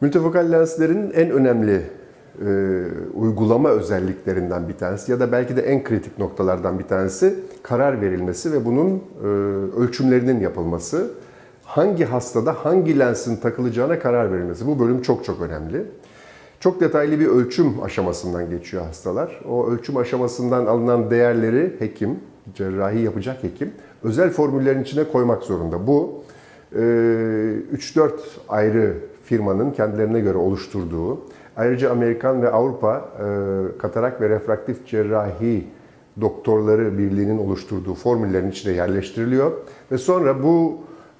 Multifokal lenslerin en önemli e, uygulama özelliklerinden bir tanesi ya da belki de en kritik noktalardan bir tanesi karar verilmesi ve bunun e, ölçümlerinin yapılması. Hangi hastada hangi lensin takılacağına karar verilmesi. Bu bölüm çok çok önemli. Çok detaylı bir ölçüm aşamasından geçiyor hastalar. O ölçüm aşamasından alınan değerleri hekim, cerrahi yapacak hekim özel formüllerin içine koymak zorunda. Bu e, 3-4 ayrı firmanın kendilerine göre oluşturduğu, ayrıca Amerikan ve Avrupa e, Katarak ve Refraktif Cerrahi Doktorları Birliği'nin oluşturduğu formüllerin içine yerleştiriliyor. Ve sonra bu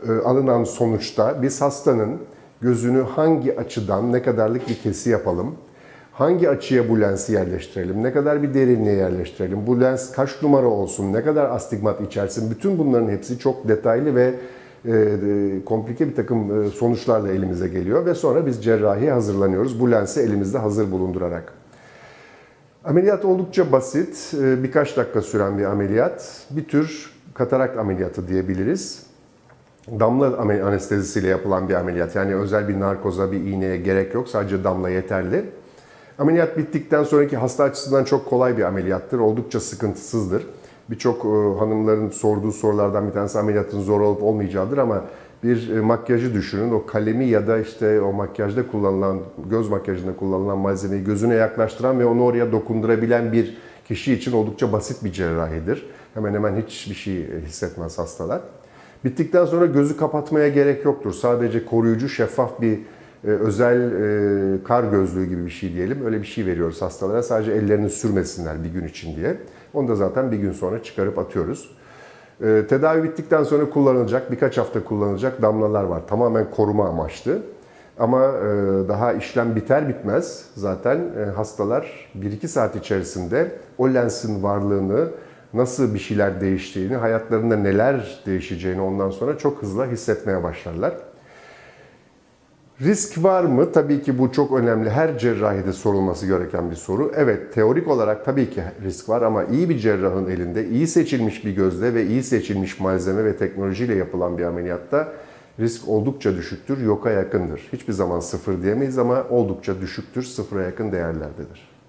e, alınan sonuçta biz hastanın gözünü hangi açıdan ne kadarlık bir kesi yapalım, hangi açıya bu lensi yerleştirelim, ne kadar bir derinliğe yerleştirelim, bu lens kaç numara olsun, ne kadar astigmat içersin, bütün bunların hepsi çok detaylı ve komplike bir takım e, sonuçlarla elimize geliyor ve sonra biz cerrahi hazırlanıyoruz bu lensi elimizde hazır bulundurarak. Ameliyat oldukça basit, e, birkaç dakika süren bir ameliyat. Bir tür katarakt ameliyatı diyebiliriz. Damla anestezisiyle yapılan bir ameliyat. Yani özel bir narkoza, bir iğneye gerek yok. Sadece damla yeterli. Ameliyat bittikten sonraki hasta açısından çok kolay bir ameliyattır. Oldukça sıkıntısızdır. Birçok e, hanımların sorduğu sorulardan bir tanesi ameliyatın zor olup olmayacağıdır ama bir e, makyajı düşünün. O kalemi ya da işte o makyajda kullanılan, göz makyajında kullanılan malzemeyi gözüne yaklaştıran ve onu oraya dokundurabilen bir kişi için oldukça basit bir cerrahidir. Hemen hemen hiçbir şey hissetmez hastalar. Bittikten sonra gözü kapatmaya gerek yoktur. Sadece koruyucu, şeffaf bir e, özel e, kar gözlüğü gibi bir şey diyelim. Öyle bir şey veriyoruz hastalara. Sadece ellerini sürmesinler bir gün için diye. Onu da zaten bir gün sonra çıkarıp atıyoruz. E, tedavi bittikten sonra kullanılacak, birkaç hafta kullanılacak damlalar var. Tamamen koruma amaçlı. Ama e, daha işlem biter bitmez zaten e, hastalar 1-2 saat içerisinde o lensin varlığını, nasıl bir şeyler değiştiğini, hayatlarında neler değişeceğini ondan sonra çok hızlı hissetmeye başlarlar. Risk var mı? Tabii ki bu çok önemli. Her cerrahide sorulması gereken bir soru. Evet, teorik olarak tabii ki risk var ama iyi bir cerrahın elinde, iyi seçilmiş bir gözle ve iyi seçilmiş malzeme ve teknolojiyle yapılan bir ameliyatta risk oldukça düşüktür, yoka yakındır. Hiçbir zaman sıfır diyemeyiz ama oldukça düşüktür, sıfıra yakın değerlerdedir.